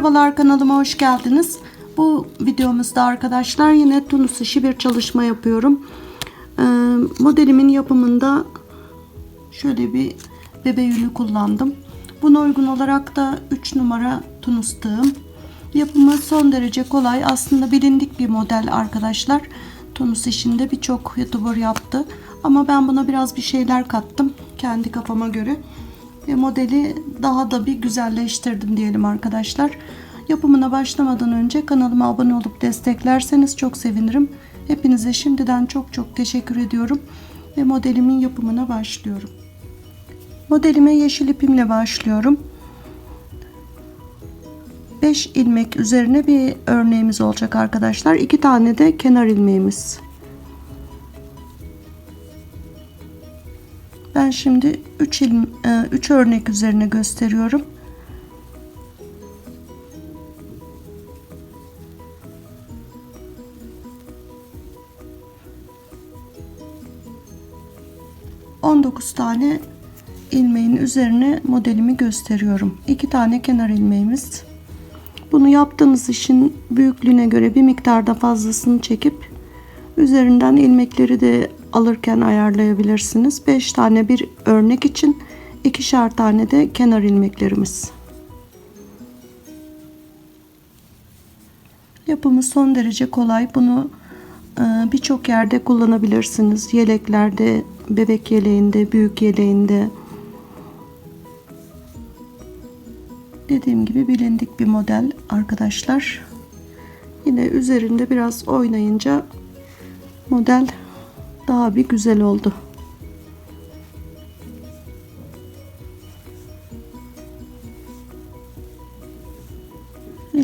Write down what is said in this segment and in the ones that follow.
Merhabalar kanalıma hoş geldiniz. Bu videomuzda arkadaşlar yine tunus işi bir çalışma yapıyorum. Ee, modelimin yapımında şöyle bir bebe yünü kullandım. Buna uygun olarak da 3 numara tunus tığım. Yapımı son derece kolay. Aslında bilindik bir model arkadaşlar. Tunus işinde birçok youtuber yaptı. Ama ben buna biraz bir şeyler kattım. Kendi kafama göre. Modeli daha da bir güzelleştirdim diyelim arkadaşlar. Yapımına başlamadan önce kanalıma abone olup desteklerseniz çok sevinirim. Hepinize şimdiden çok çok teşekkür ediyorum. Ve modelimin yapımına başlıyorum. Modelime yeşil ipimle başlıyorum. 5 ilmek üzerine bir örneğimiz olacak arkadaşlar. 2 tane de kenar ilmeğimiz. Ben şimdi 3 il, 3 örnek üzerine gösteriyorum. On dokuz tane ilmeğin üzerine modelimi gösteriyorum. İki tane kenar ilmeğimiz. Bunu yaptığınız işin büyüklüğüne göre bir miktarda fazlasını çekip üzerinden ilmekleri de alırken ayarlayabilirsiniz. 5 tane bir örnek için ikişer tane de kenar ilmeklerimiz. Yapımı son derece kolay. Bunu e, birçok yerde kullanabilirsiniz. Yeleklerde, bebek yeleğinde, büyük yeleğinde. Dediğim gibi bilindik bir model arkadaşlar. Yine üzerinde biraz oynayınca model daha bir güzel oldu.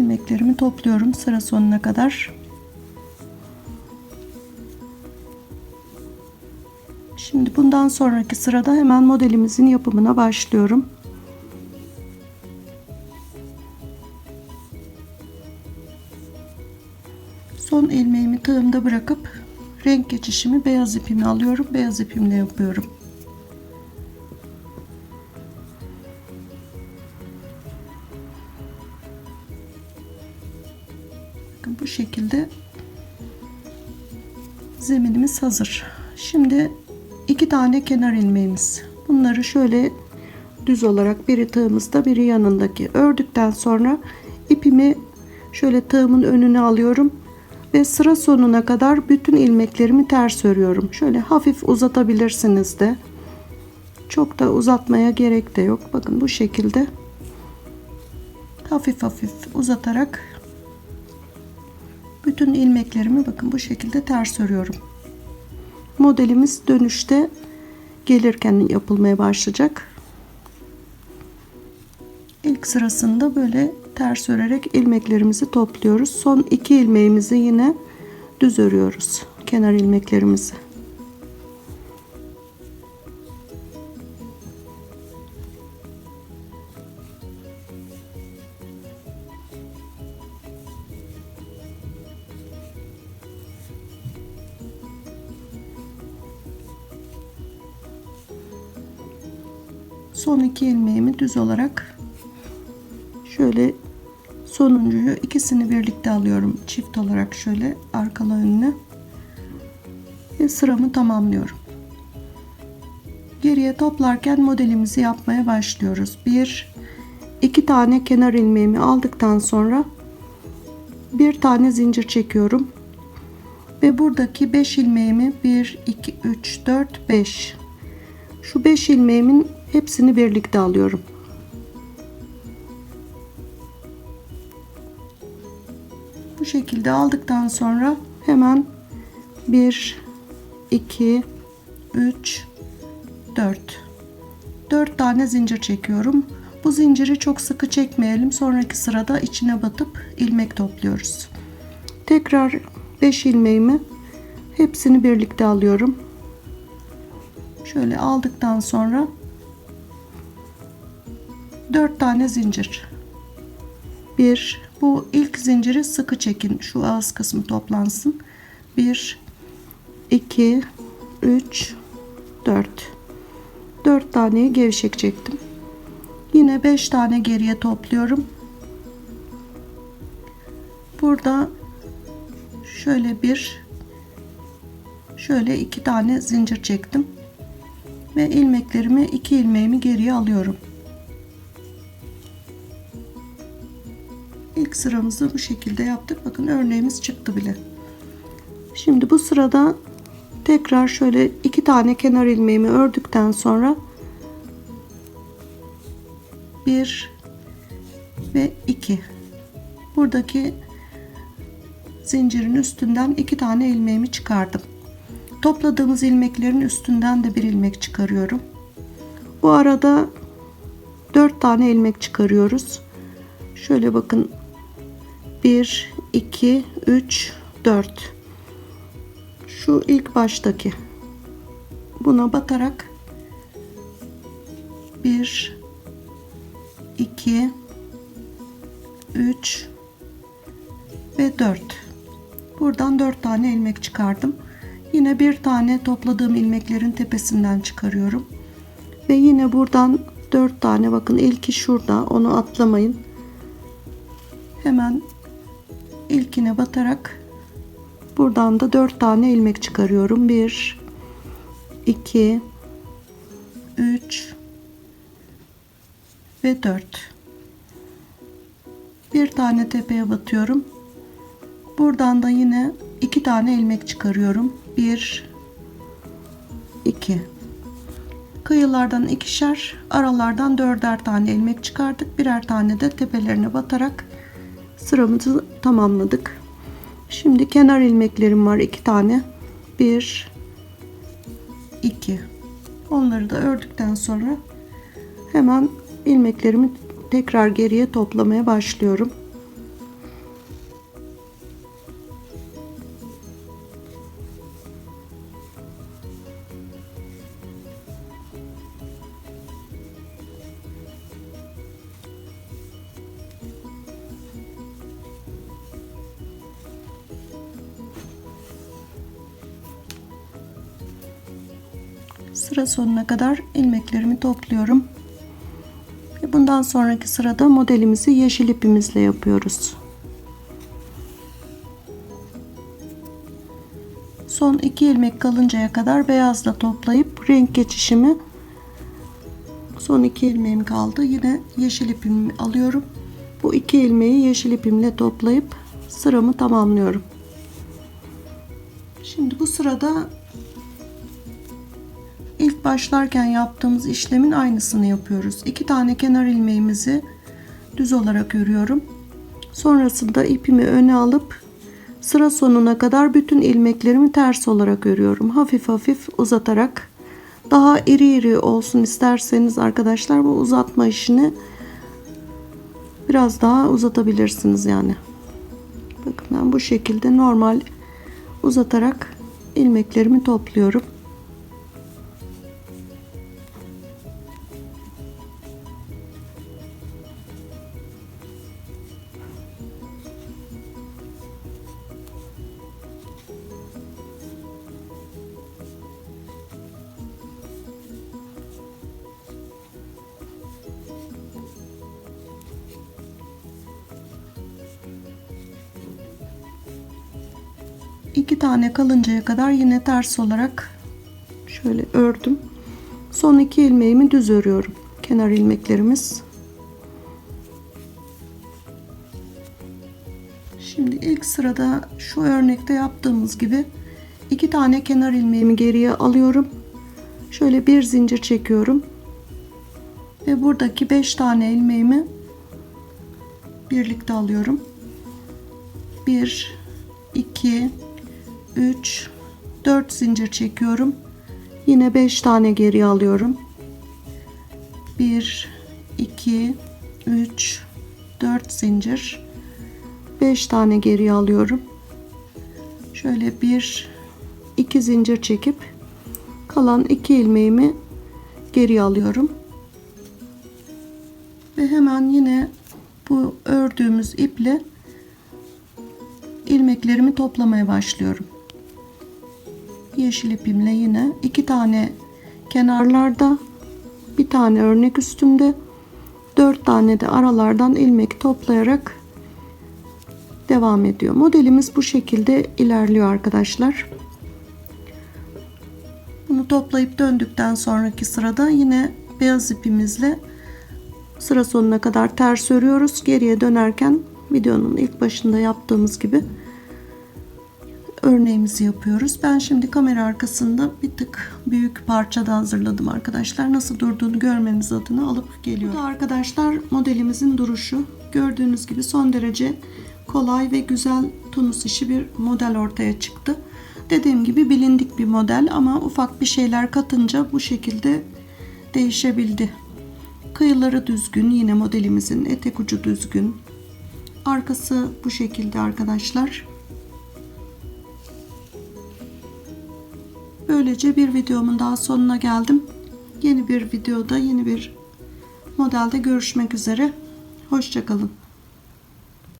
ilmeklerimi topluyorum sıra sonuna kadar. Şimdi bundan sonraki sırada hemen modelimizin yapımına başlıyorum. Son ilmeğimi tığımda bırakıp renk geçişimi beyaz ipimi alıyorum. Beyaz ipimle yapıyorum. Bakın bu şekilde zeminimiz hazır. Şimdi iki tane kenar ilmeğimiz. Bunları şöyle düz olarak biri tığımızda biri yanındaki ördükten sonra ipimi şöyle tığımın önüne alıyorum ve sıra sonuna kadar bütün ilmeklerimi ters örüyorum. Şöyle hafif uzatabilirsiniz de. Çok da uzatmaya gerek de yok. Bakın bu şekilde hafif hafif uzatarak bütün ilmeklerimi bakın bu şekilde ters örüyorum. Modelimiz dönüşte gelirken yapılmaya başlayacak. İlk sırasında böyle ters örerek ilmeklerimizi topluyoruz. Son iki ilmeğimizi yine düz örüyoruz. Kenar ilmeklerimizi. Son iki ilmeğimi düz olarak şöyle sonuncuyu ikisini birlikte alıyorum. Çift olarak şöyle arkalı önüne. Ve sıramı tamamlıyorum. Geriye toplarken modelimizi yapmaya başlıyoruz. Bir iki tane kenar ilmeğimi aldıktan sonra bir tane zincir çekiyorum. Ve buradaki 5 ilmeğimi 1 2 3 4 5 şu 5 ilmeğimin hepsini birlikte alıyorum şekilde aldıktan sonra hemen 1 2 3 4 4 tane zincir çekiyorum. Bu zinciri çok sıkı çekmeyelim. Sonraki sırada içine batıp ilmek topluyoruz. Tekrar 5 ilmeğimi hepsini birlikte alıyorum. Şöyle aldıktan sonra 4 tane zincir. 1 bu ilk zinciri sıkı çekin. Şu ağız kısmı toplansın. 1 2 3 4 4 taneyi gevşek çektim. Yine 5 tane geriye topluyorum. Burada şöyle bir şöyle iki tane zincir çektim. Ve ilmeklerimi iki ilmeğimi geriye alıyorum. Sıramızı bu şekilde yaptık. Bakın örneğimiz çıktı bile. Şimdi bu sırada tekrar şöyle iki tane kenar ilmeğimi ördükten sonra bir ve iki buradaki zincirin üstünden iki tane ilmeğimi çıkardım. Topladığımız ilmeklerin üstünden de bir ilmek çıkarıyorum. Bu arada dört tane ilmek çıkarıyoruz. Şöyle bakın 1 2 3 4 şu ilk baştaki. Buna batarak 1 2 3 ve 4 buradan 4 tane ilmek çıkardım. Yine bir tane topladığım ilmeklerin tepesinden çıkarıyorum. Ve yine buradan 4 tane bakın ilki şurada onu atlamayın. Hemen ilkine batarak buradan da 4 tane ilmek çıkarıyorum. 1 2 3 ve 4 bir tane tepeye batıyorum. Buradan da yine iki tane ilmek çıkarıyorum. 1 2 kıyılardan ikişer aralardan dörder tane ilmek çıkardık. Birer tane de tepelerine batarak sıramızı tamamladık. Şimdi kenar ilmeklerim var iki tane. 1 2 onları da ördükten sonra hemen ilmeklerimi tekrar geriye toplamaya başlıyorum sıra sonuna kadar ilmeklerimi topluyorum. Ve bundan sonraki sırada modelimizi yeşil ipimizle yapıyoruz. Son iki ilmek kalıncaya kadar beyazla toplayıp renk geçişimi son iki ilmeğim kaldı. Yine yeşil ipimi alıyorum. Bu iki ilmeği yeşil ipimle toplayıp sıramı tamamlıyorum. Şimdi bu sırada ilk başlarken yaptığımız işlemin aynısını yapıyoruz. İki tane kenar ilmeğimizi düz olarak örüyorum. Sonrasında ipimi öne alıp sıra sonuna kadar bütün ilmeklerimi ters olarak örüyorum. Hafif hafif uzatarak daha iri iri olsun isterseniz arkadaşlar bu uzatma işini biraz daha uzatabilirsiniz yani. Bakın ben bu şekilde normal uzatarak ilmeklerimi topluyorum. İki tane kalıncaya kadar yine ters olarak şöyle ördüm. Son iki ilmeğimi düz örüyorum. Kenar ilmeklerimiz. Şimdi ilk sırada şu örnekte yaptığımız gibi iki tane kenar ilmeğimi geriye alıyorum. Şöyle bir zincir çekiyorum. Ve buradaki beş tane ilmeğimi birlikte alıyorum. 1 2 3 4 zincir çekiyorum. Yine 5 tane geri alıyorum. 1 2 3 4 zincir. 5 tane geri alıyorum. Şöyle bir iki zincir çekip kalan iki ilmeğimi geri alıyorum. Ve hemen yine bu ördüğümüz iple ilmeklerimi toplamaya başlıyorum yeşil ipimle yine iki tane kenarlarda bir tane örnek üstünde dört tane de aralardan ilmek toplayarak devam ediyor. Modelimiz bu şekilde ilerliyor arkadaşlar. Bunu toplayıp döndükten sonraki sırada yine beyaz ipimizle sıra sonuna kadar ters örüyoruz. Geriye dönerken videonun ilk başında yaptığımız gibi örneğimizi yapıyoruz. Ben şimdi kamera arkasında bir tık büyük parçada hazırladım arkadaşlar. Nasıl durduğunu görmeniz adına alıp geliyorum. Bu da arkadaşlar modelimizin duruşu. Gördüğünüz gibi son derece kolay ve güzel tunus işi bir model ortaya çıktı. Dediğim gibi bilindik bir model ama ufak bir şeyler katınca bu şekilde değişebildi. Kıyıları düzgün yine modelimizin etek ucu düzgün. Arkası bu şekilde arkadaşlar. Böylece bir videomun daha sonuna geldim. Yeni bir videoda yeni bir modelde görüşmek üzere. Hoşçakalın.